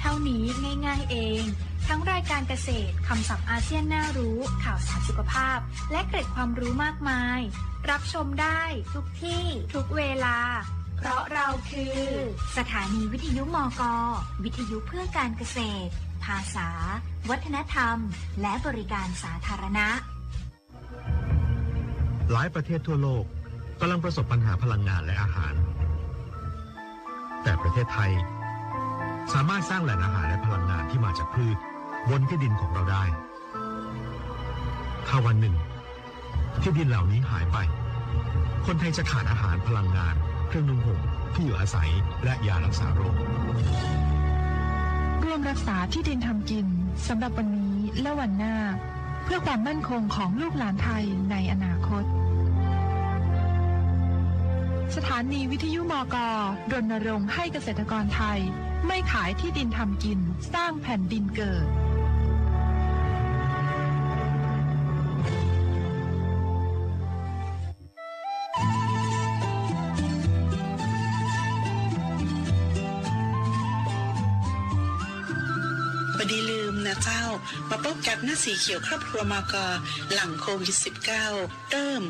เท่านี้ง่ายๆเอง ทั้งรายการเกษตรคำศัพท์อาเซียนน่ารู้ ข่าวสารสุขภาพ และเกร็ดความรู้มากมาย รับชมได้ทุกที่ทุกเวลา เพราะเราคือ สถานีวิทยุมอกวิทยุเพื่อการเกษตร ภาษา วัฒนธรรม และบริการสาธารณะ หลายประเทศทั่วโลกกำลังประสบปัญหาพลังงานและอาหาร แต่ประเทศไทย สามารถสร้างแหล่งอาหารและพลังงานที่มาจากพืชบนที่ดินของเราได้ ถ้าวันหนึ่ง ที่ดินเหล่านี้หายไป คนไทยจะขาดอาหารพลังงาน เครื่องนุ่งห่มที่อยู่อาศัยและยารักษาโรคร่วมรักษาที่ดินทำกินสำหรับวันนี้และวันหน้า เพื่อความมั่นคงของลูกหลานไทยในอนาคต สถานีวิทยุมกรณรงค์ให้เกษตรกรไทย ไม่ขายที่ดินทำกินสร้างแผ่นดินเกิดบดีลืม นะเจ้า มาพบกับหน้าสีเขียวครอบครัวมากอหลังโควิด -19 เริ่ม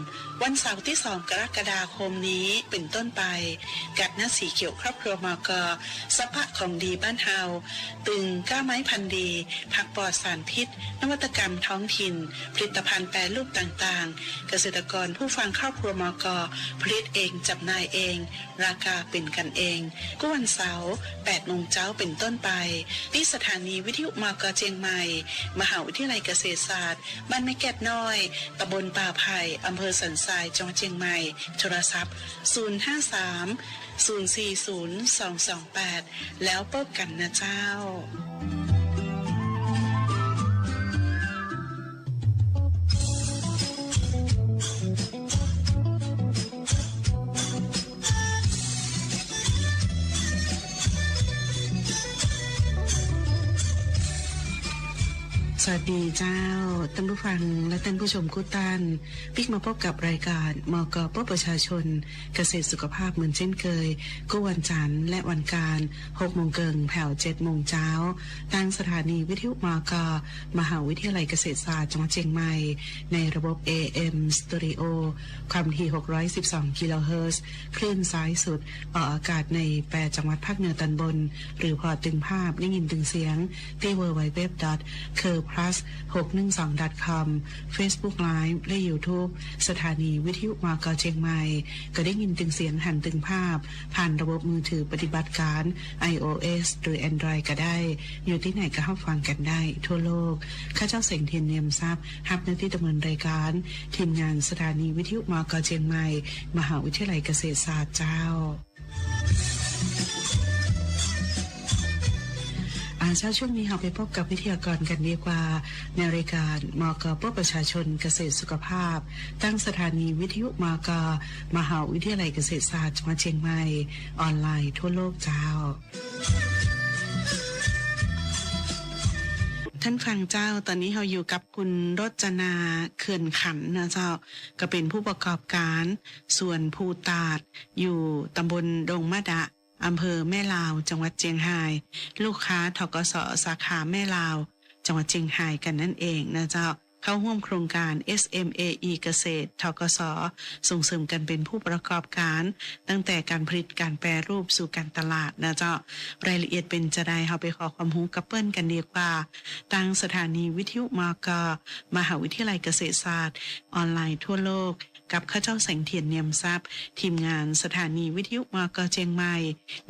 วันเสาร์ที่ 2 กรกฎาคมนี้เป็นต้นไป กับหน้าสีเขียวครอบครัวมากอสภาของดีบ้านเฮาตึงก้าไม้พันธุ์ดีผักปลอดสารพิษ นวัตกรรมท้องถิ่น ผลิตภัณฑ์แปรรูปต่างๆ เกษตรกรผู้ฟังครอบครัวมากอผลิตเองจำหน่ายเอง ราคาเป็นกันเองก็วันเสาร์8โมงเช้าเป็นต้นไปที่สถานีวิทยุมากเชียงใหม่ มหาวิทยาลัยเกษตรศาสตร์ บ้านแม่แก็บน้อย ตำบลป่าไผ่อำเภอสันทรายจังหวัดเชียงใหม่ โทรศัพท์ 053 040 228 แล้วพบกันนะเจ้า สดีเจ้าท่านผู้ฟังและท่านผู้ชมกุตันพิกมาพบกับรายการมกปประชาชน เกษตรสุขภาพเหมือนเช่นเคยก็วันจันทร์และวันการ6โมงเกิงแผ่ว7โมงเช้าทางสถานีวิทยุมกมหาวิทยาลัยเกษตรศาสตร์จังหวัดเชียงใหม่ ในระบบ AM Stereo ความถี่ 612 กิโลเฮิรตซ์คลื่นซ้ายสุดออกอากาศใน8จังหวัดภาคเหนือตอนบน หรือพอตึงภาพได้ยินตึงเสียงที่ www. S 612 com Facebook Live และ YouTube สถานีวิทยุมากเชียงใหม่ ก็ได้ยินตึงเสียงหันตึงภาพ ผ่านระบบมือถือปฏิบัติการ iOS หรือ Android ก็ได้ อยู่ที่ไหนก็เข้าฟังกันได้ ทั่วโลก ข้าเจ้าเสงเทียนเนียมทรัพย์ฮับหน้าที่ดำเนินรายการ ทีมงานสถานีวิทยุมากเชียงใหม่ มหาวิทยาลัยเกษตรศาสตร์เจ้า เช้าช่วงนี้เราไปพบกับวิทยากรกันดีกว่า ในรายการมกปประชาชนเกษตรสุขภาพ ตั้งสถานีวิทยุมกมหาวิทยาลัยเกษตรศาสตร์จังหวัดเชียงใหม่ ออนไลน์ทั่วโลกเจ้าท่านฟังเจ้าตอนนี้เราอยู่กับคุณรจนาเขื่อนขันนะเจ้า ก็เป็นผู้ประกอบการ ส่วนภูตาดอยู่ตำบลดงมะดะ อำเภอแม่ลาว จังหวัดเจียงไฮ้ลูกค้าทกสสาขาแม่ลาว จังหวัดเชียงไฮ้กันนั่นเองนะเจ้าเข้าร่วมโครงการ SMAE เกษตรทกสส่งเสริมกันเป็นผู้ประกอบการ ตั้งแต่การผลิตการแปรรูปสู่การตลาดนะเจ้ารายละเอียดเป็นจะได้เราไปขอความรู้กับเปิ้ลกันดีกว่าทางสถานีวิทยุมกมหาวิทยาลัยเกษตรศาสตร์ ออนไลน์ทั่วโลก กับข้าเจ้าแสงเทียนเนียมทรัพย์ ทีมงานสถานีวิทยุมกเชียงใหม่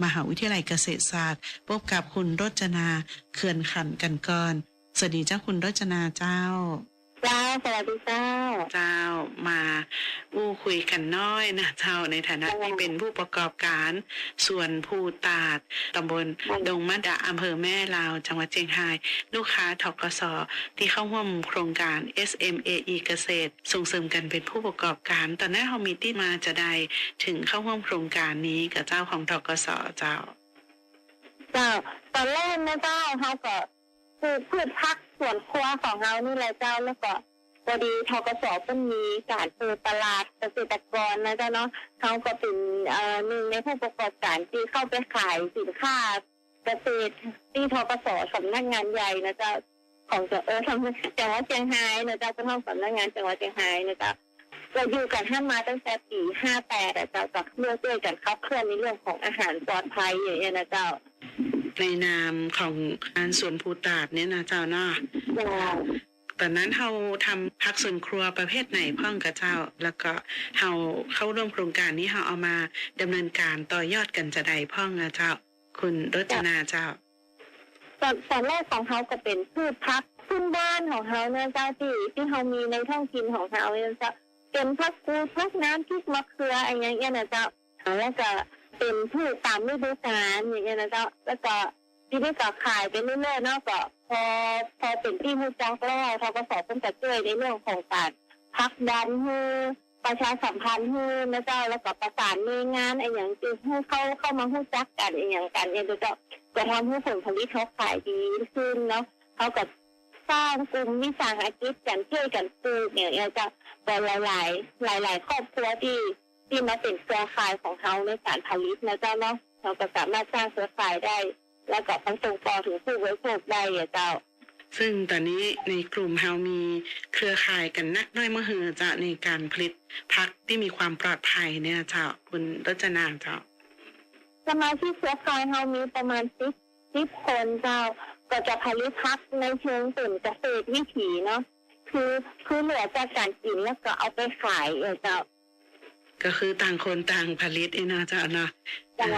มหาวิทยาลัยเกษตรศาสตร์ พบกับคุณรจนาเขื่อนขันกันก่อนสวัสดีเจ้าคุณรจนาเจ้า จ้าสวัสดีเจ้า เจ้ามาอู้คุยกันน้อยนะเจ้าในฐานะที่เป็นผู้ประกอบการส่วนภูตาดตำบลดงมะดะอำเภอแม่ลาว จังหวัดเชียงราย ลูกค้าทกสที่เข้าร่วมโครงการ SMAE เกษตร ส่งเสริมกันเป็นผู้ประกอบการ ตอนนั้นเรามีที่มาจะได้ถึงเข้าร่วมโครงการนี้กับเจ้าของทกสเจ้า เจ้าตอนแรกนะเจ้าเขาก็ปลูกพืชพัก สวนครัวของเรานี่แหละเจ้าแล้วก็พอดีทกสเพิ่งมีการเปิดตลาดเกษตรกรนะเจ้าเนาะเขาก็เป็นเอ่อหนึ่งในผู้ประกอบการที่เข้าไปขายสินค้าเกษตรที่ทกสสำนักงานใหญ่นะเจ้าของจะเออทำจังหวัดเชียงรายนะเจ้าเป็นห้องสำนักงานจังหวัดเชียงรายนะเจ้าเราอยู่กันห้ามาตั้งแต่ปีห้าแปดเจ้ากับเมื่อช่วยกันขับเคลื่อนในเรื่องของอาหารปลอดภัยอย่างเงี้ยนะเจ้า ในนามของงานสวนภูตาดเนี่ยนะเจ้าเนาะตอนนั้นเราทำพักส่วนครัวประเภทไหนพ่องกับเจ้า แล้วก็เราเข้าร่วมโครงการนี้เราเอามาดำเนินการต่อยอดกันจะใดพ่องอะเจ้า คุณรจนาเจ้าตอนตอนแรกของเขาก็เป็นพืชพักพื้นบ้านของเขาเนี่ยเจ้าที่ที่เขามีในท้องถิ่นของเขาเนี่ยเจ้าเป็นพักกูพักน้ำพริกมะเขืออะไรอย่างเงี้ยนะเจ้าแล้วก็ เป็นพืชตามฤดูกาลอย่างเงี้ยนะเจ้าแล้วก็ที่นี่ก็ขายไปเรื่อยๆเนาะก็พอพอเป็นที่มูจักแล้วเขาก็สอบเป็นจะช่วยในเรื่องของการพักดันให้ประชาสัมพันธ์ให้นะเจ้าแล้วก็ประสานในวยงานไอ้อย่างที่ให้เข้าเข้ามาหู้จักกันไอ้อย่างกันเนี่ยเจ้าจะทำให้ผลผลิตเขาขายดีขึ้นเนาะเขาก็สร้างกลุ่มวิสาหกิจกันช่วยกันปลูกเนี่ยเนี่ยจะแต่หลาย ๆ หลาย ๆ ครอบครัวที่ ที่มาเป็นเครือข่ายของเขาในการผลิตนะเจ้าเนาะเราก็สามารถสร้างเครือข่ายได้ แล้วก็ทั้งส่งต่อถึงผู้บริโภคได้อะเจ้า ซึ่งตอนนี้ในกลุ่มเรามีเครือข่ายกันนักน้อยมหอเจ้าในการผลิตพักที่มีความปลอดภัยเนี่ยเจ้าคุณรจนาเจ้าสมาชิกเครือข่ายเรามีประมาณสิบสิบคนเจ้าก็จะผลิตพักในเชิงตื่นเกษตรวิถีเนาะคือคือเหลือจากการกินแล้วก็เอาไปขายเออเจ้า ก็คือต่างคนต่างผลิตเองนะเจ้าเนาะเจ้า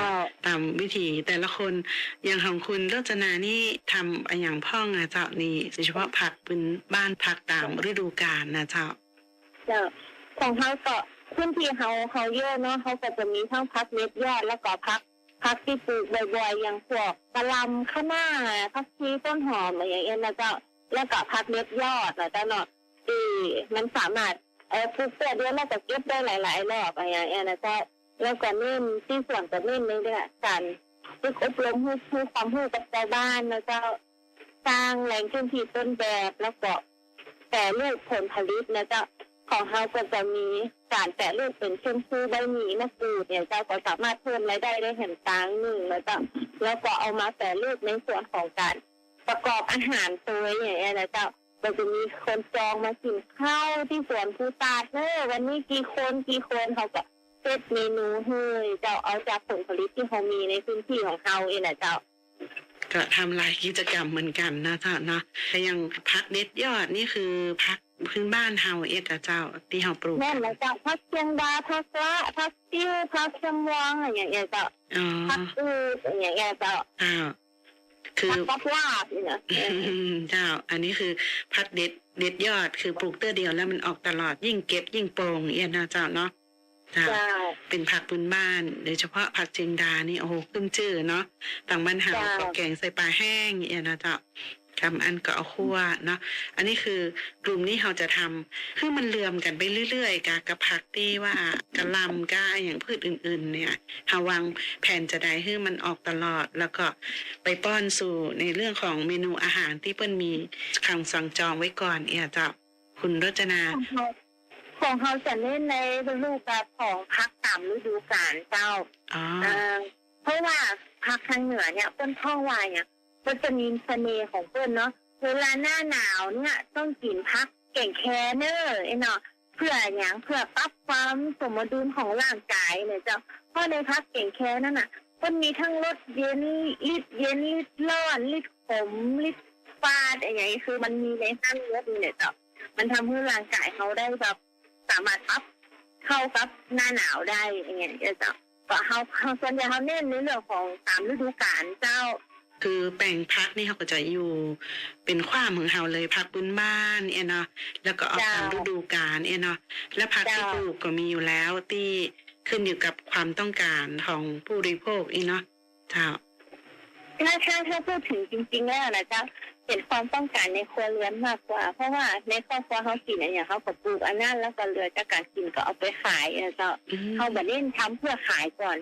ตามวิธีแต่ละคนอย่างของคุณรจนานี่ทำอะอย่างพ่องอะเจ้านี่โดยเฉพาะผักเป็นบ้านผักตามฤดูกาลนะเจ้าเจ้าของเขาก็พื้นที่เขาเขาเยอะเนาะเขาก็จะมีทั้งพักเม็ดยอดแล้วก็พักพักที่ปลูกบ่อยๆอย่างพวกกะหล่ำข้าวหน้าพักชีต้นหอมอะไรอย่างเงี้ยนะเจ้าแล้วก็พักเม็ดยอดนะเจ้าเนาะที่มันสามารถ เออปลูกแต่เดือนแล้วก็เก็บได้หลาย ๆ รอบอะไรอย่างเงี้ยนะเจ้าแล้วก็เน้นที่ส่วนก็เน้นในเรื่องการฝึกอบรมให้ให้ความรู้กับชาวบ้านนะเจ้าสร้างแหล่งพื้นที่ต้นแบบแล้วก็แต่ลูกผลผลิตนะจ้าของเขาก็จะมีการแปะรูปเป็นเช่นชื่อใบหมี่มะกรูดเนี่ยเจ้าก็สามารถเพิ่มรายได้ได้เห็นตังหนึ่งแล้วก็แล้วก็เอามาแปะรูปในส่วนของการประกอบอาหารตัวอย่างเงี้ยนะเจ้า ก็จะมีคนจองมากินข้าวที่สวนภูตาดเนอวันนี้กี่คนกี่คนเขาก็เซตเมนูให้เจ้าเอาจากผลผลิตที่เขามีในพื้นที่ของเขาเองนะเจ้าก็ทำหลายกิจกรรมเหมือนกันนะเจ้าเนาะแต่อยังพักเด็ดยอดนี่คือพักพื้นบ้านเฮาเอกอะเจ้าที่เฮาปลูกแม่นนะเจ้าพักเชียงดาพักละพักติ้วพักเชียงวางอย่างเงี้ยเจ้าอ๋อพักอืดอย่างเงี้ยเจ้าเจ้า คือพักปับลาบนี่นะเจ้า อันนี้คือพักเด็ดเด็ดยอดคือปลูกเตื้อเดียวแล้วมันออกตลอดยิ่งเก็บยิ่งโปร่งเอียนนะเจ้าเนาะเจ้าเจ้าเป็นผักพื้นบ้านโดยเฉพาะผักเจียงดานี่โอ้โหขึ้นชื่อเนาะต่างบ้านเฮาจ้าก็แกงใส่ปลาแห้งเอียนะเจ้า คำอันก็เอาคั่วเนาะอันนี้คือกลุ่มนี้เราจะทำคือมันเลื่อมกันไปเรื่อยๆกะกับผักที่ว่ากะหลำกะอย่างพืชอื่น ๆ เนี่ยเฮาวางแผนจะได้ให้มันออกตลอด แล้วก็ไปป้อนสู่ในเรื่องของเมนูอาหารที่เปิ้นมีคังสั่งจองไว้ก่อน เอียเจ้าคุณรจนาของเขาของเขาจะเน้นในรูปแบบของพักตามฤดูกาลเจ้าอ๋อเอ่อเพราะว่าพักทางเหนือเนี่ยเปิ้นท่องวายเนี่ย ก็จะมีเสน่ห์ของเปิ้นเนาะเวลาหน้าหนาวเนี่ยต้องกินพักเก่งแคเนอร์ไอ้เนาะเพื่ออย่างเพื่อปรับความสมดุลของร่างกายเนี่ยเจ้าเพราะในพักเก่งแคนั่นน่ะมันมีทั้งรสเย็นลิดเย็นลิดร้อนลิดขมลิดฟาดอะไรอย่างนี้คือมันมีในห้างรสเนี่ยเจ้ามันทำให้ร่างกายเขาได้แบบสามารถปรับเข้ากับหน้าหนาวได้อย่างเงี้ยเจ้าก็เขาเขาส่วนใหญ่เขาเน้นในเรื่องของตามฤดูกาลเจ้า คือแปลงพักนี่เขาก็จะอยู่เป็นความของเฮาเลยพักพื้นบ้านเอยเนาะแล้วก็ออกตามฤดูกาลเอยเนาะและพักที่ปลูกก็มีอยู่แล้วที่ขึ้นอยู่กับความต้องการของผู้บริโภคอีเนาะเจ้าถ้าถ้าถ้าพูดถึงจริง ๆ แล้วนะเจ้าเป็นความต้องการในครัวเรือนมากกว่า เพราะว่าในครอบครัวเขากินอะไรอย่างเขาก็ปลูกอันนั้นแล้วก็เหลือจากการกินก็เอาไปขายนะเจ้าอืมเขาแบบเล่นทำเพื่อขายก่อน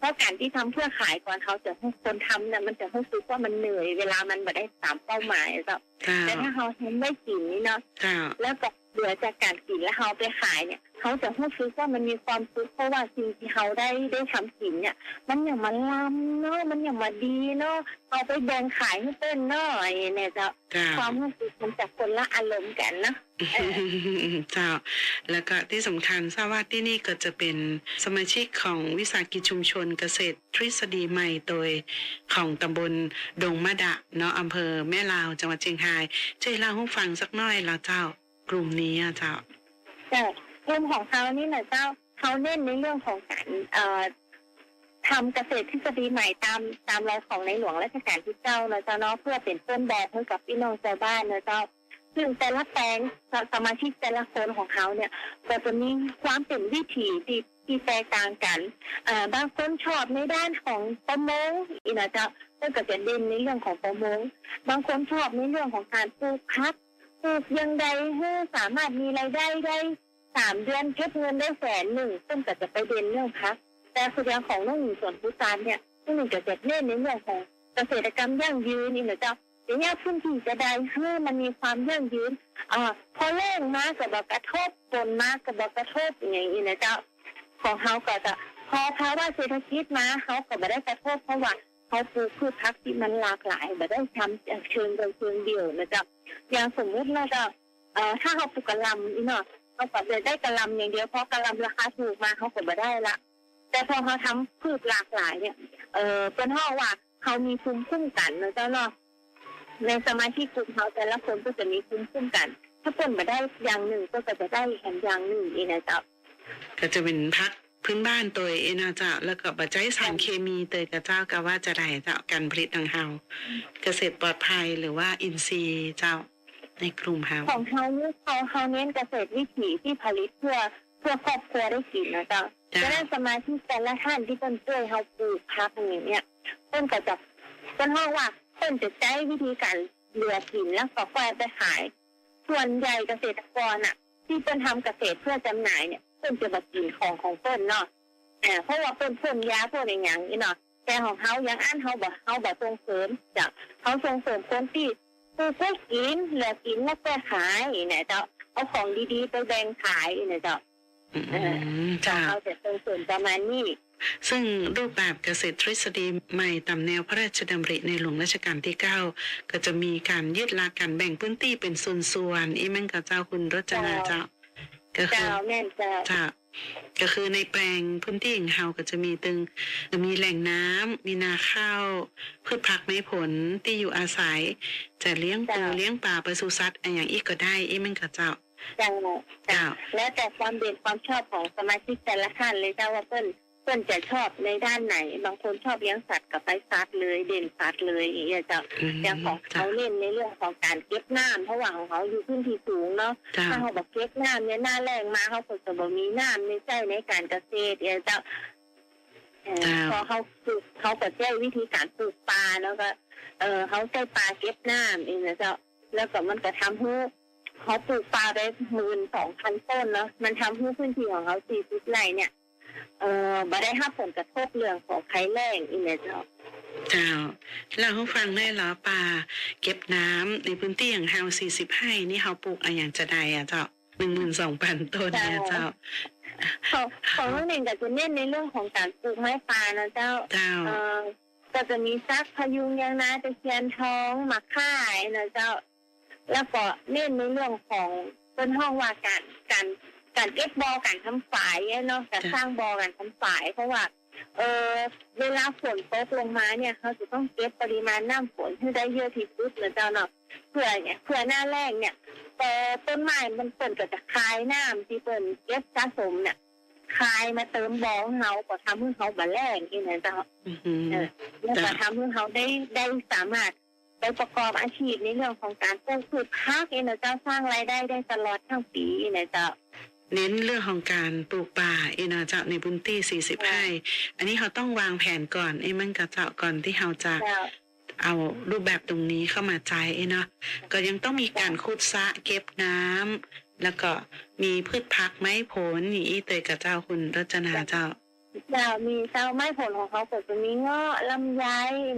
เพราะการที่ทำเพื่อขายก่อนเขาจะให้คนทำเนี่ยมันจะรู้สึกว่ามันเหนื่อยเวลามันแบบได้ตามเป้าหมายอะเจ้าเจ้าแต่ถ้าเขาทำไม่กินนี่เนาะเจ้าแล้วก็ เหลือจากการกินแล้วเขาเอาไปขายเนี่ยเขาจะรู้สึกว่ามันมีความสุขเพราะว่าสิ่งที่เขาได้ได้ทำกินเนี่ย มันอย่างมาล้ำเนาะมันอย่างมาดีเนาะเอาไปแบ่งขายให้เป็นเนาะไอ้เนี่ยเจ้าเจ้าความรู้สึกมันจะคนละอารมณ์กันนะเอเจ้า แล้วก็ที่สำคัญทราบว่าที่นี่ก็จะเป็นสมาชิกของวิสาหกิจชุมชนเกษตรทฤษฎีใหม่โดยของตำบลดงมะดะเนาะอำเภอแม่ลาวจังหวัดเชียงรายช่วยเล่าให้ฟังสักหน่อยละเจ้า กลุ่มนี้อะเจ้าแต่กลุ่มของเขานี่นะเจ้าเขาเน้นในเรื่องของการเอ่อทำเกษตรทฤษฎีใหม่ตามตามรอยของในหลวงรัชกาลที่เก้านะเจ้าเนาะเพื่อเป็นต้นแบบให้กับพี่น้องชาวบ้านนะเจ้าซึ่งแต่ละแปลงสสมาชิกแต่ละคนของเขาเนี่ยก็จะมีความเป็นวิถีที่ที่แตกต่างกันบางคนชอบในด้านของประมงอีนะเจ้าก็จะเด่นในเรื่องของประมง บางคนชอบในเรื่องของการปลูกพัก ปลูกอยังใดให้สามารถมีรายได้ได้สามเดือนเก็บเงินได้แสนหนึ่งซึ่งก็จะไปเด่นเรื่องพัก แต่ส่วนอย่างของน้องหญิงส่วนพุทานเนี่ยน้องหญิงก็จะเน้นในเรื่องของเกษตรกรรมยั่งยืนนี่นะเจ้าอย่างเงี้ยพื้นที่จะได้ให้มันมีความยั่งยืนอ่าพอแรงมากกับกระทบฝนมากกับบอกกระทบอย่างนี้นะเจ้าของเขาก็จะพอภาวะเศรษฐกิจมาเขาก็ไม่ได้กระทบเพราะว่า เขาปลูกพืชพักที่มันหลากหลายไม่ได้ทำจากเชิงโดยเชิงเดียวนะจ้าอย่างสมมุติเราจะเอ่อถ้าเขาปลูกกะหล่ำนี่เนาะเขาก็จะได้กะหล่ำอย่างเดียวเพราะกะหล่ำราคาถูกมาเขาก็ไม่ได้ละแต่พอเขาทำพืชหลากหลายเนี่ย เออเป็นห้อว่าเขามีภูมิคุ้มกันนะเจ้าเนาะในสมาชิกกลุ่มเขาแต่ละคนก็จะมีภูมิคุ้มกัน ถ้าเป็นมาได้อย่างหนึ่งก็จะได้แข่งอย่างหนึ่งอีนะจ๊ะก็จะเป็นพัก พื้นบ้านตัวเองนะเจ้าแล้วก็ปัจจัยสารเคมีเตยกับเจ้าก็ว่าจะได้เจ้าการผลิตของเฮาเกษตรปลอดภัยหรือว่าอินทรีย์เจ้าในกลุ่มเฮาของเขาเนี่ยเขาเขาเน้นเกษตรวิถีที่ผลิตเพื่อเพื่อครอบครัวได้กินนะจ๊ะจ้ะจะได้สมาชิกแต่ละท่านที่เพิ่นช่วยเขาปลูกพักอย่างเนี้ยเพิ่นก็จะเพิ่นห้องว่าเพิ่นจะใช้วิธีการเหลือกินแล้วก็ค่อยไปขาย ส่วนใหญ่เกษตรกรอะ ที่เพิ่นทำเกษตรเพื่อจำหน่ายเนี่ย เพิ่นจะมากินของของเพิ่นเนาะอ่าเพราะว่าเพิ่นเพิ่มยาเพิ่มอย่างอย่างนี้เนาะแต่ของเขายังอันเขาบอกเขาบอกส่งเสริมจากเขาส่งเสริมคนที่ปลูกเพื่อกินเหลือกินแล้วก็ขายเนี่ยเจ้าเอาของดีๆไปแบ่งขายเนี่ยเจ้าอืมเจ้าเขาจะส่งเสริมประมาณนี้ซึ่งรูปแบบเกษตรทฤษฎีใหม่ตามแนวพระราชดำริในหลวงรัชกาลที่ 9 ก็จะมีการยึดหลักการแบ่งพื้นที่เป็นส่วนๆอีแม่งกับเจ้าคุณรจนาเจ้า ก็คืเจ้าอแม่นเจ้าเจ้าก็คือในแปลงพื้นที่ของเฮาก็จะมีตึงมีแหล่งน้ำมีนาข้าวพืชผักไม้ผลที่อยู่อาศัย จะเลี้ยงปูจ้ะเลี้ยงปลาปศุสัตว์อะไรอย่างอีกก็ได้อีแม่งกับเจ้า เจ้าเจ้า แล้วแต่ความเด่นความชอบของสมาชิกแต่ละท่านเลยเจ้าว่าเพิ่น เพิ่นจะชอบในด้านไหน บางคนชอบเลี้ยงสัตว์กับไปสัตว์เลยเด่นสัตว์เลยอย่างเงี้ยเจ้าอืมอย่างของเจ้าเขาเล่นในเรื่องของการเก็บน้ำเพราะว่าของเขาอยู่พื้นที่สูงเนาะเจ้าถ้าเขาบอกเก็บน้ำเนี่ยหน้าแรงมาเขาก็จะบ่มีน้ำในใจในการเกษตรเนี่ยเจ้าเอ่อจ้าพอเขาปลูกเขาก็ใช้วิธีการปลูกปลาแล้วก็ เออเขาใช้ปลาเก็บน้ำเองนะเจ้าแล้วก็มันก็ทำให้เขาปลูกปลาได้หมื่นสองพันต้นเนาะมันทำให้พื้นที่ของเขาสี่สิบไร่เนี่ย เออบ่ได้รับผลกระทบเรื่องของภัยแล้งอีกนะเจ้าเจ้าเราให้ฟังได้เหรอป่าเก็บน้ำในพื้นที่อย่างเฮาสี่สิบไร่นี่เฮาปลูกอะไรอย่างจะได้อะเจ้าหนึ่งหมื่นสองพันต้นเนี่ยเจ้าของของน้องหนึ่งก็จะเน้นในเรื่องของการปลูกไม้ป่านะเจ้าเจ้าเอ่อก็จะมีซักพยุงยางนาตะเคียนทองหมักข่ายนะเจ้า แล้วก็เน้นในเรื่องของต้นห้องว่าการการ การเก็บบอการทำฝายเนี่ยเนาะการจ้ะสร้างบอการทำฝาย เพราะว่าเออเวลาฝนตกลงมาเนี่ยเขาจะต้องเก็บปริมาณน้ำฝนให้ได้เยอะที่สุดนะเจ้าเนาะเพื่อเนี่ยเพื่อหน้าแรกเนี่ยพอต้นไม้มันเปิดก็จะคายน้ำที่เปิดเก็บสะสมเนี่ยคายมาเติมบองเฮาก็ทำให้เขาบาแรงอีนะเจ้าอือหือเออแล้วก็จ้ะทำให้เขาได้ได้สามารถไปประกอบอาชีพในเรื่องของการปลูกพืชพักเองนะเจ้าสร้างรายได้ได้ตลอดทั้งปีนะเจ้า เน้นเรื่องของการปลูกป่าเอนะเจ้าในพื้นที่40ไร่อันนี้เขาต้องวางแผนก่อนไอ้มันกระเจ้าก่อนที่เขาจะเจ้าเอารูปแบบตรงนี้เข้ามาใจไอ้เนาะก็ยังต้องมีการขุดสระเก็บน้ำแล้วก็มีพืชผักไม้ผลนี่อีเตยกับเจ้าคุณรจนาเจ้าเจ้ามีเจ้าไม้ผลของเขาก็จะมีเงาะลำไย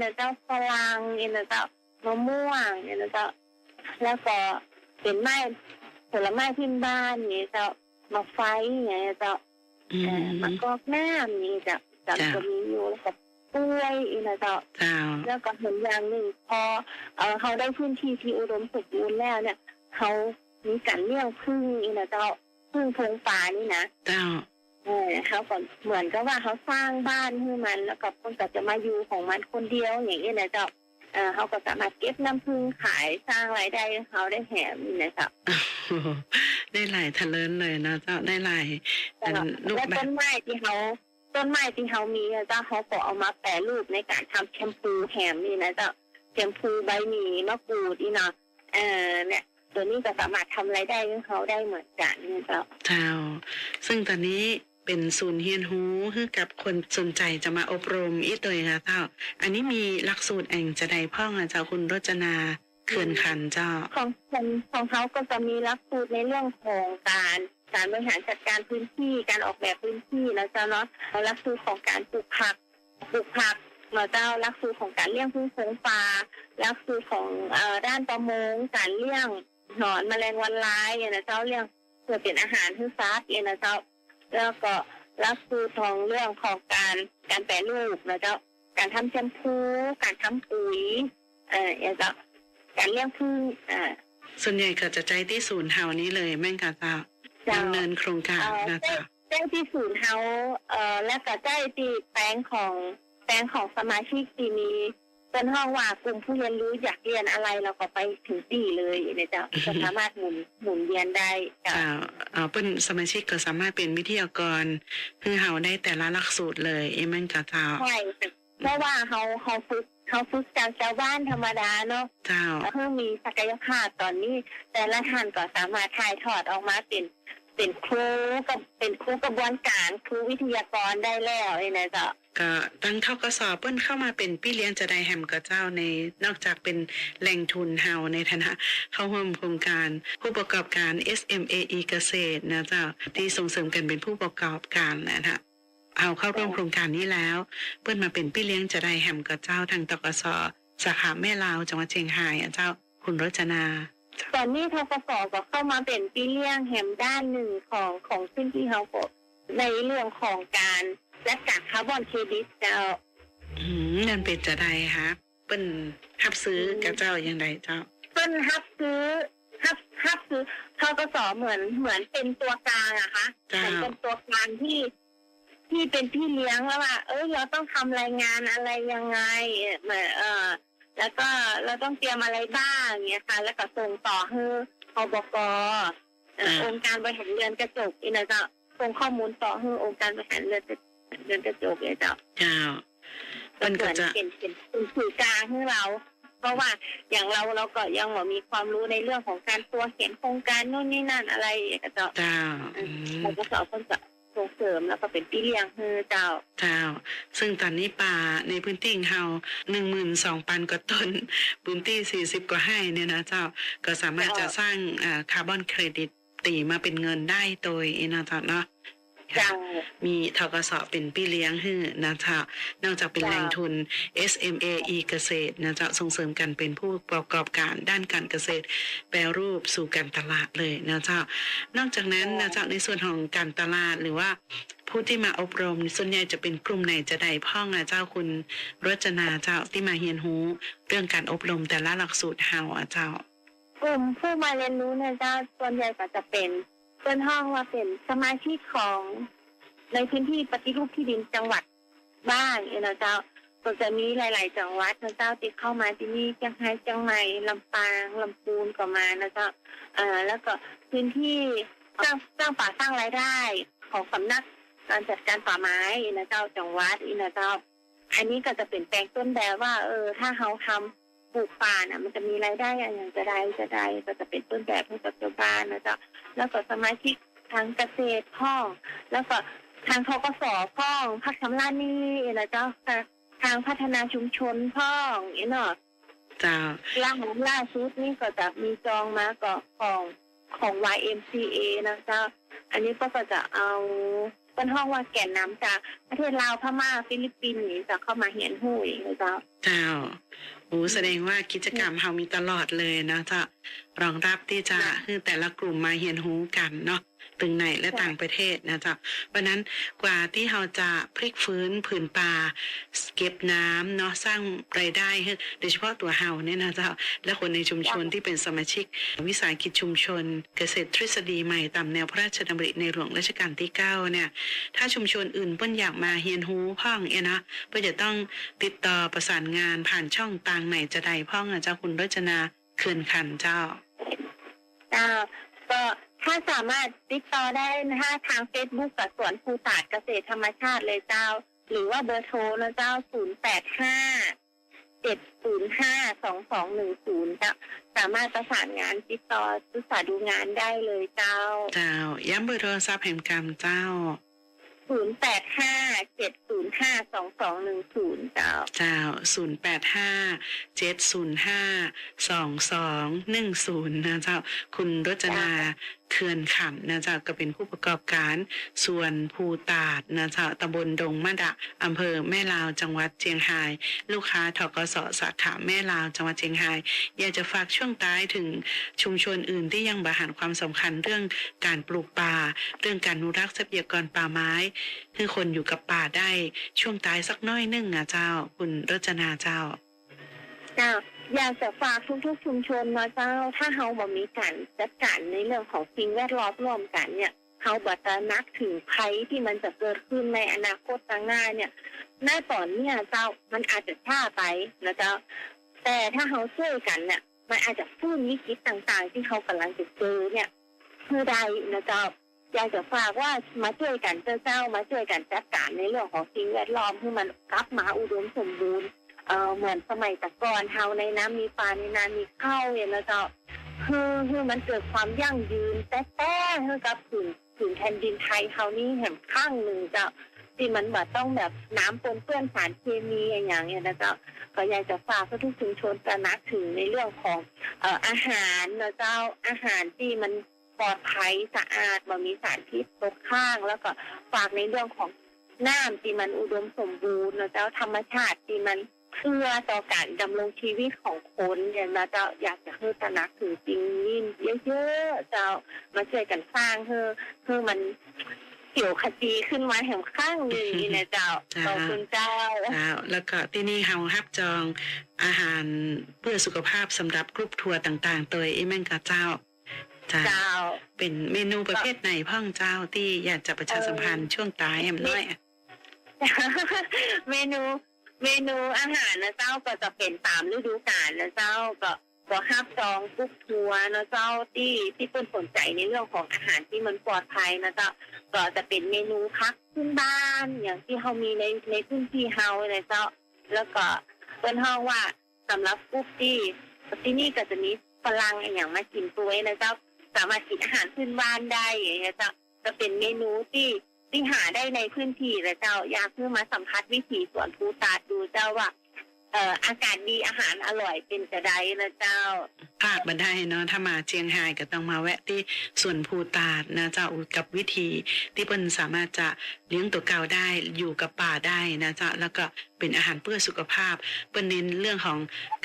นะเจ้าฝรั่งนะเจ้ามะม่วงนะเจ้าแล้วก็เป็นไม้ผลไม้พื้นบ้านนี่เจ้า มะไฟเนี่ยเจ้าอืเอ่อมมะกอกน้ำนี่เจ้าเจ้าจ้ะ ก็มีอยู่แล้วก็กล้วยอีนะเจ้า เจ้า แล้วก็เห็นอย่างหนึ่งพอเออเขาได้พื้นที่ที่อุดมสมบูรณ์แล้วเนี่ยเขามีการเลี้ยงพึ่งอีนะเจ้าพึ่งพงป่านี่นะเจ้า เออเขาก็เหมือนกับว่าเขาสร้างบ้านให้มันแล้วก็มันก็จะมาอยู่ของมันคนเดียวอย่างนี้นะเจ้า เออเขาก็สามารถเก็บน้ำพึ่งขายสร้างรายได้ให้เขาได้แถมนี่นะเจ้าได้หลายทะเลินเลยเนาะเจ้าได้หลายอันรูปแล้วแบต้บนไม้ที่เขาต้นไม้ที่เขามีนะเจ้าเขาก็เอามาแปรรูปในการทำแชมพูแถมนี่นะเจ้าแชมพูใบหมี่มะกรูดนี่เนาะเออเนี่ยตัวนี้ก็สามารถทำรายได้ให้เขาได้เหมือนกันนะเจ้าเจ้าซึ่งตอนนี้ เป็นศูนย์เฮียนฮูให้กับคนสนใจจะมาอบรมอีตัวค่ะเจ้า อันนี้มีหลักสูตรแองจะใดพ่องอะเจ้าคุณรจนาเขื่อนขันเจ้า ของคนของเขาก็จะมีหลักสูตรในเรื่องของการการบริหารจัดการพื้นที่การออกแบบพื้นที่แล้วเจ้าเนาะหลักสูตรของการปลูกผักปลูกผักเราเจ้าหลักสูตรของการเลี้ยงพึ่งโขงปลาหลักสูตรของเอ่อด้านประมงการเลี้ยงหนอนแมลงวันร้ายเนี่ยนะเจ้าเลี้ยงเพื่อเป็นอาหารให้ซัดเนี่ยนะเจ้า แล้วก็หลักสูตรของเรื่องของการการแปรรูปนะเจ้าการทำแชมพูการทำปุ๋ยเอ่ออย่างเจ้าการเลี้ยงพึ่งอ่าส่วนใหญ่ก็จะใจที่ศูนย์เฮานี้เลยแม่งกะเจ้าเจ้าดำเนินโครงการนะเจ้าแจ้งที่ศูนย์เฮาเอ่อและก็แจ้งที่แปลงของแปลงของสมาชิกที่มี เป็นห้องว่ากลุ่มผู้เรียนรู้อยากเรียนอะไรเราก็ไปถึงที่เลยเนี่ยเจ้าจะสามารถหมุนหมุนเวียนได้เจ้าเจ้าเอ่อเป็นสมาชิกก็สามารถเป็นวิทยากรเพื่อเฮาได้แต่ละหลักสูตรเลยเอแม่งกะเจ้าใช่เพราะว่าเขาเขาฝึกเขาฝึกจากชาวบ้านธรรมดาเนาะเจ้าเพิ่งมีศักยภาพตอนนี้ แต่ละท่านก็สามารถถ่ายทอดออกมาเป็น เป็นครูกับเป็นครูกระบวนการครูวิทยากรได้แล้วเนี่ยนะเจ้าก็ตั้งเท่ากสอบเปิ้นเข้ามาเป็นพี่เลี้ยงจะได้แฮมกับเจ้าในนอกจากเป็นแหล่งทุนเฮาในฐานะเข้าร่วมโครงการผู้ประกอบการ SMAE เกษตรนะเจ้าที่ส่งเสริมกันเป็นผู้ประกอบการนะฮะเอาเข้าร่วมโครงการนี้แล้ว เปิ้นมาเป็นพี่เลี้ยงจะได้แฮมกับเจ้าทางตกสสาขาแม่ลาวจังหวัดเชียงรายอะเจ้าคุณรจนา ตอนนี้ทกสก็เข้ามาเป็นปีเลี้ยงแหมด้านหนึ่งของของพื้นที่เขาก็ในเรื่องของการและการคาร์บอนเครดิตเจ้าอืมนั่นเป็นจะได้ฮะเปิ้นรับซื้อกับเจ้าอย่างไรเจ้าเพิ่นฮับซื้อฮับฮับซื้อทกสเหมือนเหมือนเป็นตัวกลางอะคะเหจ้ามือนเป็นตัวกลางที่ที่เป็นพี่เลี้ยงแล้วว่า เอ้ยเราต้องทำรายงานอะไรยังไงเหมือนเออ แล้วก็เราต้องเตรียมอะไรบ้างเงี้ยค่ะ แล้วก็ส่งต่อให้อบกเอ่อองค์การบริหารเรือนกระจกอีกนะเจ้าส่งข้อมูลต่อให้องค์การบริหารเรือนเรือนกระจกเลยเจ้าเจ้าก็มันเหก็มือนจะเป็นเป็นเป็นสื่อกลางให้เรา เพราะว่าอย่างเราเราก็ยังไม่มีความรู้ในเรื่องของการตัวเขียนโครงการนู่นนี่นั่นอะไรอย่างเงี้ยเจ้าเจ้าอืมเราก็สอบคนจะ ส่งเสริมแล้วก็เป็นพี่เลี้ยงฮือเจ้าเจ้า ซึ่งตอนนี้ป่าในพื้นที่ของเฮาหนึ่งหมื่นสองพันกว่าต้น พื้นที่สี่สิบกว่าไร่เนี่ยนะเจ้าก็สามารถจะสร้างคาร์บอนเครดิตตีมาเป็นเงินได้โดยนะเจ้าเนาะ เจ้ามีทกสเป็นพี่เลี้ยงให้นะเจ้านอกจากเป็นจ้ะแหล่งทุน SMAE เกษตรนะเจ้าส่งเสริมกันเป็นผู้ประกอบการด้านการเกษตร แปรรูปสู่การตลาดเลยนะเจ้านอกจากนั้นนะเจ้าในส่วนของการตลาดหรือว่าผู้ที่มาอบรม ส่วนใหญ่จะเป็นกลุ่มไหนจะใดพ่องอะเจ้าคุณรจนาเจ้าที่มาเรียนรู้เรื่องการอบรมแต่ละหลักสูตรเฮาอะเจ้ากลุ่มผู้มาเรียนรู้เนี่ยเจ้าส่วนใหญ่ก็จะเป็น เป็นห้องว่าเป็นสมาชิกของในพื้นที่ปฏิรูปที่ดินจังหวัดบ้างเองนะเจ้าก็จะมีหลาย ๆ จังหวัดนะเจ้าติดเข้ามาที่นี่เชียงรายเชียงใหม่ลำปางลำพูนก็มานะเจ้าเอ่อแล้วก็พื้นที่สร้างสร้างป่าสร้างรายได้ของสำนักการจัดการป่าไม้นะเจ้าจังหวัดอีนะเจ้า อันนี้ก็จะเป็นแปลงต้นแบบว่า เออ ถ้าเขาทำ ปลูกป่าน่ะมันจะมีรายได้อย่างจะได้จะได้ก็จะเป็นต้นแบบให้กับชาวบ้านนะเจ้าแล้วก็สมาชิกทางเกษตรพ่องแล้วก็ทางทกสพ่องพักชำระหนี้นะเจ้าทางพัฒนาชุมชนพ่องอีเนาะเจ้าล่าของล่าสุดนี่ก็จะมีจองมาก็ของของ YMCA นะเจ้าอันนี้ก็จะเอาเป็นห้องว่าแก่นนำจากประเทศลาวพม่าฟิลิปปินส์นี่จะเข้ามาเหียนหูยนะเจ้าเจ้า โอ้แสดงว่ากิจกรรมเฮามีตลอดเลยนะเจ้ารองรับที่จะคือแต่ละกลุ่มมาเฮียนหูกันเนาะ ตึงในและใช่ต่างประเทศนะเจ้าเพราะนั้นกว่าที่เราจะพลิกฟื้นผืนป่าเก็บน้ำเนาะสร้างรายได้ให้โดยเฉพาะตัวเฮาเนี่ยนะเจ้าและคนในชุมชนที่เป็นสมาชิก วิสาหกิจชุมชน เกษตรทฤษฎีใหม่ตามแนวพระราชดำริในหลวงรัชกาลที่ 9 เนี่ย ถ้าชุมชนอื่นเปิ้นอยากมาเฮียนฮูพ่องเอยนะเปิ้นจะต้องติดต่อประสานงานผ่านช่องต่างไหนจะใดพ่องอะเจ้าคุณรจนาเขื่อนขันเจ้าเจ้าก็ ถ้าสามารถติดต่อได้นะคะทาง Facebook กับสวนภูศาสตร์เกษตรธรรมชาติเลยเจ้า หรือว่าเบอร์โทรนะเจ้า0 8 5 7 0 5 2 2 1 0จะสามารถประสานงานติดต่อศึกษาดูงานได้เลยเจ้า เจ้า ย้ำเบอร์โทรศัพท์แห่งกรรมเจ้า0 8 5 7 0 5 2 2 1 0เจ้า เจ้า0 8 5 7 0 5 2 2 1 0นะเจ้า คุณรจนา เขื่อนขันนะเจ้าก็เป็นผู้ประกอบการส่วนภูตาดนะเจ้าตำบลดงมะดะอำเภอแม่ลาวจังหวัดเชียงราย ลูกค้าทกสสาขาแม่ลาวจังหวัดเชียงราย อยากจะฝากช่วงท้ายถึงชุมชนอื่นที่ยังบาหันความสำคัญเรื่องการปลูกป่า เรื่องการนุรักษ์ทรัพยากรป่าไม้คือคนอยู่กับป่าได้ช่วงท้ายสักน้อยหนึงอะเจ้า คุณรจนาเจ้าเจ้า อยากจะฝากทุกๆชุมชนนะเจ้า ถ้าเฮาบ่มีการจัดการในเรื่องของสิ่งแวดล้อมร่วมกันเนี่ยเฮาบ่ตระหนักถึงภัยที่มันจะเกิดขึ้นในอนาคตข้างหน้าเนี่ยหน้าตอนเนี้ยเจ้ามันอาจจะช้าไปนะเจ้า แต่ถ้าเฮาช่วยกันเนี่ยมันอาจจะฟื้นวิกฤตต่างๆ ที่เขากำลังจะเจอเนี่ยคือใดนะเจ้าอยากจะฝากว่ามาช่วยกันเจ้าเจ้ามาช่วยกันจัดการในเรื่องของสิ่งแวดล้อมให้มันกลับมาอุดมสมบูรณ์ เออเหมือนสมัยแต่ก่อนเฮาในน้ำมีปลาในน้ำมีข้าวอย่างนะเจ้าคือคือมันเกิดความยั่งยืนแต่แต่เท่ากับถึงถึงแผ่นดินไทยเฮานี่แห่งข้างหนึ่งเจ้าที่มันแบบต้องแบบน้ำปนเปื้อนสารเคมีอย่างเงี้ยนะเจ้าก็อยากจะฝากทุกชุมชนตระหนักถึงในเรื่องของเอ่ออาหารนะเจ้าอาหารที่มันปลอดภัยสะอาดบ่มีสารพิษตกค้าง แล้วก็ฝากในเรื่องของน้ำที่มันอุดมสมบูรณ์นะเจ้าธรรมชาติที่มัน เพื่อต่อการดำรงชีวิตของคนอย่างนะเจ้าอยากจะให้ตระหนักถึงจริงนี่เยอะๆเจ้ามาช่วยกันสร้างเพื่อเพื่อมันเกี่ยวขจีขึ้นมาแห่งข้างหนึ่งนี่นะเจ้าจ้าขอบคุณเจ้าเจ้าแล้วก็ที่นี่เฮาฮับจองอาหารเพื่อสุขภาพสำหรับกรุ๊ปทัวร์ต่างๆ ตัวเอแม่งกะเจ้าจ้าเจ้า เป็นเมนูประเภทไหนพ่องเจ้าที่อยากจะประชาสัมพันธ์ช่วงท้ายแอมน้อยอะเมนู เมนูอาหารนะเจ้าก็จะเป็นตามฤดูกาลนะเจ้าก็ก็ห้ามจองกุ๊กทัวร์นะเจ้าที่ที่เปิ้นสนใจในเรื่องของอาหารที่มันปลอดภัยนะเจ้าก็จะเป็นเมนูพักพื้นบ้านอย่างที่เขามีในในพื้นที่เฮาเลยเจ้าแล้วก็เปิ้นห้องว่าสำหรับกุ๊กที่ที่นี่ก็จะมีฝรั่งอย่างมากินตัวยนะเจ้าสามารถกินอาหารพื้นบ้านได้อย่างเงี้ยเจ้าจะเป็นเมนูที่ ที่หาได้ในพื้นที่และเจ้าอยากเพื่อมาสัมผัสวิถีสวนภูตาดดูเจ้าว่าเอ่ออากาศดีอาหารอร่อยเป็นจะได้นะเจ้าพลาดมาได้เนาะถ้ามาเชียงรายก็ต้องมาแวะที่สวนภูตาดนะเจ้ากับวิธีที่เปิ้นสามารถจะเลี้ยงตัวเก่าได้อยู่กับป่าได้นะเจ้าแล้วก็ เป็นอาหารเพื่อสุขภาพเปิ้นเน้นเรื่องของ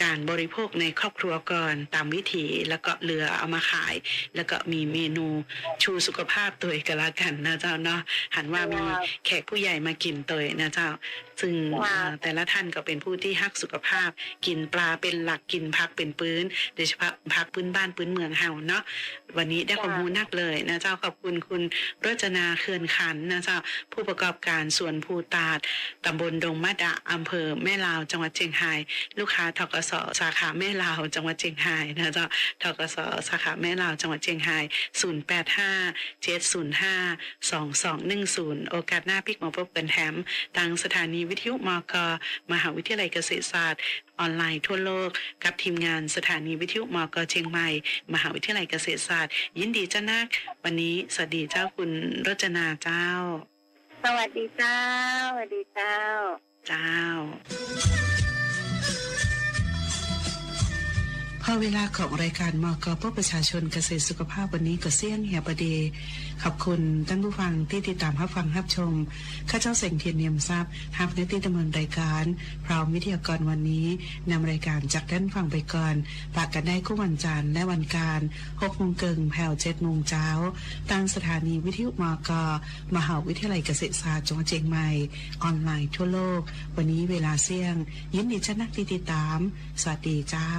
การบริโภคในครอบครัวก่อนตามวิถีแล้วก็เหลือเอามาขาย แล้วก็มีเมนูชูสุขภาพตัวเองก็แล้วกันนะเจ้าเนาะหันว่ามีว้าวแขกผู้ใหญ่มากินตัวนะเจ้า ซึ่งว้าวเอ่อแต่ละท่านก็เป็นผู้ที่ฮักสุขภาพ กินปลาเป็นหลักกินผักเป็นปื้น โดยเฉพาะผักพื้นบ้านพื้นเมืองเฮาเนาะวันนี้ได้ความรู้นักเลยนะเจ้าขอบคุณคุณรจนาเคือนขันนะเจ้าผู้ประกอบการสวนภูตาดตำบลดงมะดะอำเภอแม่ลาวจังหวัดเชียงราย ลูกค้าทกสสาขาแม่ลาวจังหวัดเชียงรายนะเจ้าทกสสาขาแม่ลาวจังหวัดเชียงราย 085 705 2210 โอกาสหน้าพิกมาพบกันแถมทางสถานีวิทยุมกมหาวิทยาลัยเกษตรศาสตร์ ออนไลน์ทั่วโลก กับทีมงานสถานีวิทยุมกเชียงใหม่ มหาวิทยาลัยเกษตรศาสตร์ ยินดีเจ้านัก วันนี้สวัสดีเจ้าคุณรจนาเจ้า สวัสดีเจ้า สวัสดีเจ้า เจ้า พอเวลาของรายการมกพบประชาชนเกษตรสุขภาพวันนี้ก็เสี่ยงเหียประเดขอบคุณท่านผู้ฟังที่ติดตามรับฟังรับชม ข้าเจ้าเสงเทียนเนียมทรัพย์ฮับนที่ดำเนินรายการ พร้อมวิทยากรวันนี้นำรายการจากด้านฟังไปก่อนฝากกันได้คู่วันจันทร์และวันการ6โมงเกิงแผ่ว7โมงเช้าทางสถานีวิทยุมกมหาวิทยาลัยเกษตรศาสตร์จังหวัดเชียงใหม่ออนไลน์ทั่วโลก วันนี้เวลาเสี่ยง ยินดีชนะติดตาม สวัสดีเจ้า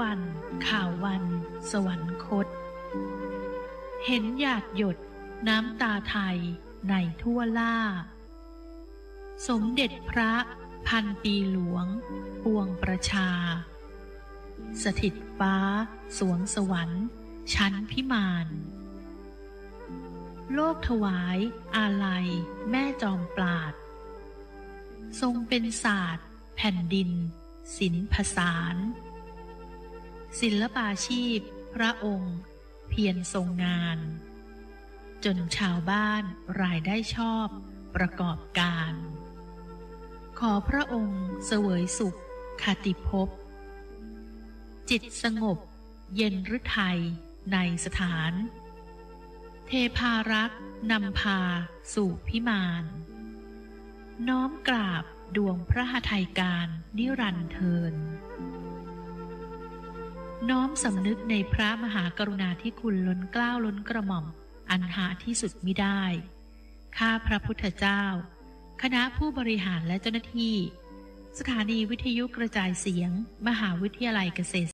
วัน ข่าววัน สวรรคต เห็นหยาดหยด น้ำตาไทยในทั่วล่า สมเด็จพระพันปีหลวง ปวงประชา สถิตฟ้า สวงสวรรค์ ชั้นพิมานโลกถวาย อาลัย แม่จอมปราด ทรงเป็นศาสตร์ แผ่นดินศิลปสาร ศิลปาชีพ พระองค์ เพียรทรงงาน จนชาวบ้านรายได้ชอบประกอบการ ขอพระองค์เสวยสุขคติภพ จิตสงบเย็นฤทัยในสถาน เทพารักษ์นำพาสู่พิมานน้อมกราบดวงพระหทัยการนิรันเทิน น้อมสำนึกในพระมหากรุณาธิคุณล้นเกล้าล้นกระหม่อม อันหาที่สุดมิได้ ข้าพระพุทธเจ้า คณะผู้บริหารและเจ้าหน้าที่ สถานีวิทยุกระจายเสียง มหาวิทยาลัยเกษตร